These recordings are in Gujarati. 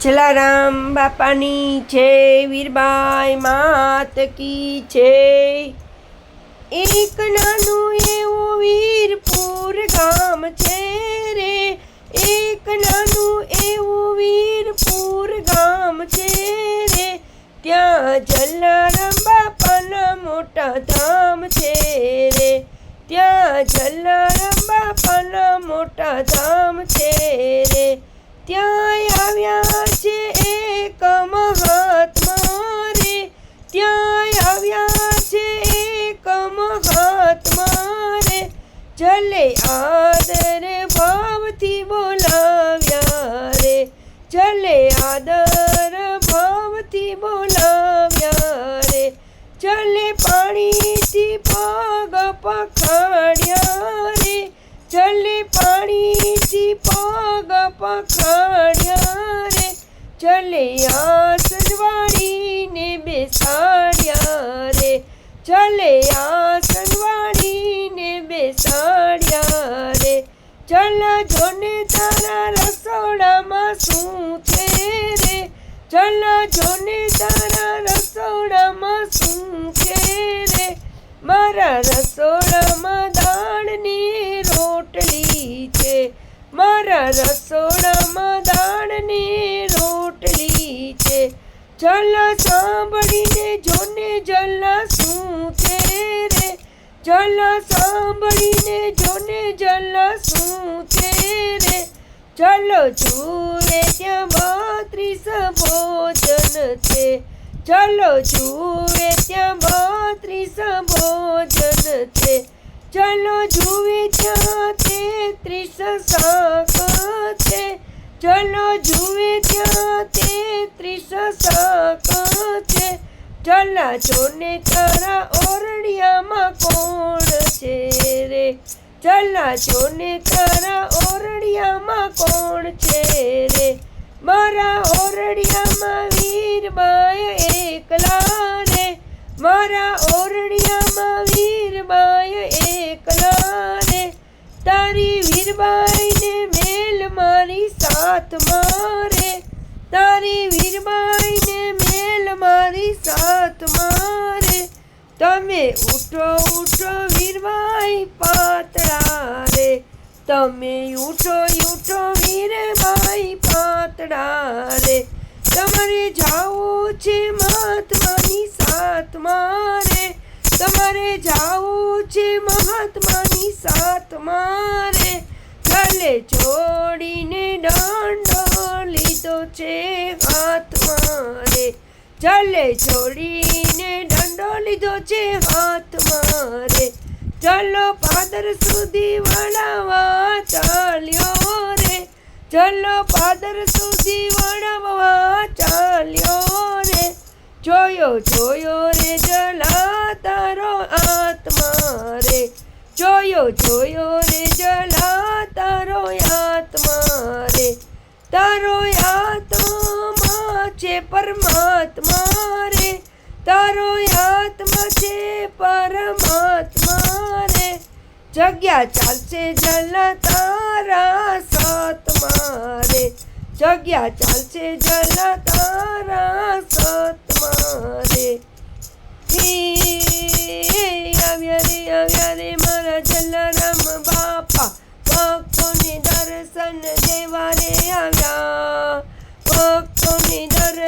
જલારામ બાપાની છે વીરબાઈ માત કી છે એક નાનું એવું વીરપુર ગામ છે રે. એક નાનું એવું વીરપુર ગામ છે રે. ત્યાં જલારામ બાપાના મોટા ધામ છે રે. ત્યાં જલારામ બાપાના મોટા ધામ છે રે. ત્યાં આવ્યા છે એક મહાત્મા રે ત્યાં આવ્યા છે એક મહાત્મા રે ચલે આદર ભાવથી બોલાવ્યા રે. ચલે આદર ભાવથી બોલાવ્યા રે. ચલે પાણીથી પગ પખાડ્યા રે. ચલે પાણીથી પગ પખાડ્યા રે ચલે આસનવાળીને બેસાડ્યા રે. ચલે આસનવાળીને બેસાડ્યા રે. ચલ જોને તારા રસોડામાં શું છે રે? ચલ જોને તારા રસોડામાં શું છે રે? મારા રસોડામાં દાળની રોટલી છે. મારા રસોડામાં ચલ સાંભળીને જોને જલા શું છે રે? ચલ સાંભળીને જોને જલા શું છે રે? ચલો જુએ ત્યાં બત્રીસ ભોજન છે. ચલો જુએ ત્યાં બત્રીસ ભોજન છે. ચલો જુએ ત્યાં તેત્રીસ શાક છે. ચલો જુએ ત્યાં તેત્રીસ શાક છે. ચલા જોને તારા ઓરડિયામાં કોણ છે રે? ચલા જોને તારા ઓરડિયામાં કોણ છે રે? મારા ઓરડિયામાં વીરબાય એકલા રે મારા ઓરડિયામાં વીરબાય એકલા રે તારી વીરબાઈને મેલ મારી સાથ મારે. તારી વીરબાઈને મેલ મારી સાથ મારે. તમે ઉઠો ઉઠો વીરબાઈ પાતળા રે તમે ઉઠો ઉઠો વીરબાઈ પાતળા રે તમારે જાવું છે મહાત્માની સાથ મારે. તમારે જાવું છે મહાત્માની સાથ મારે. ચાલે છોડીને દંડો છે હાથ મારે ચાલે છોડીને દંડો લીધો છે હાથમાં મારે. ચલો પાદર સુધી વળાવવા ચાલ્યો રે. ચલો પાદર સુધી વળાવવા ચાલ્યો રે. જોયો જોયો રે જલા તારો આત્મા રે જોયો જોયો રે જલા તારો રે તારો આત્મા છે પરમાત્મા રે. તારો આત્મા છે પરમાત્મા રે. જગ્યા ચાલશે જલ તારા સાતમા રે. જગ્યા ચાલશે જલ તારા સાતમા રે. આવ્યા રે આવ્યા રે મારા જલારામ બાપા. ભક્તોને દર્શન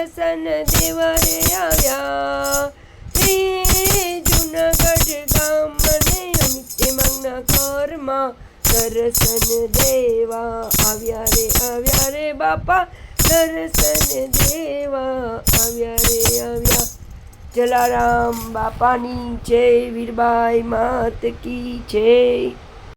દર્શન દેવરે આવ્યા. હે જુનાગઢ ગામ મને અમિતે મંગના દર્શન દેવા. આવ્યા રે આવ્યા રે બાપા, દર્શન દેવા. આવ્યા રે, આવ્યા. જલારામ બાપાની જય, વીરબાઈ માત કી જય.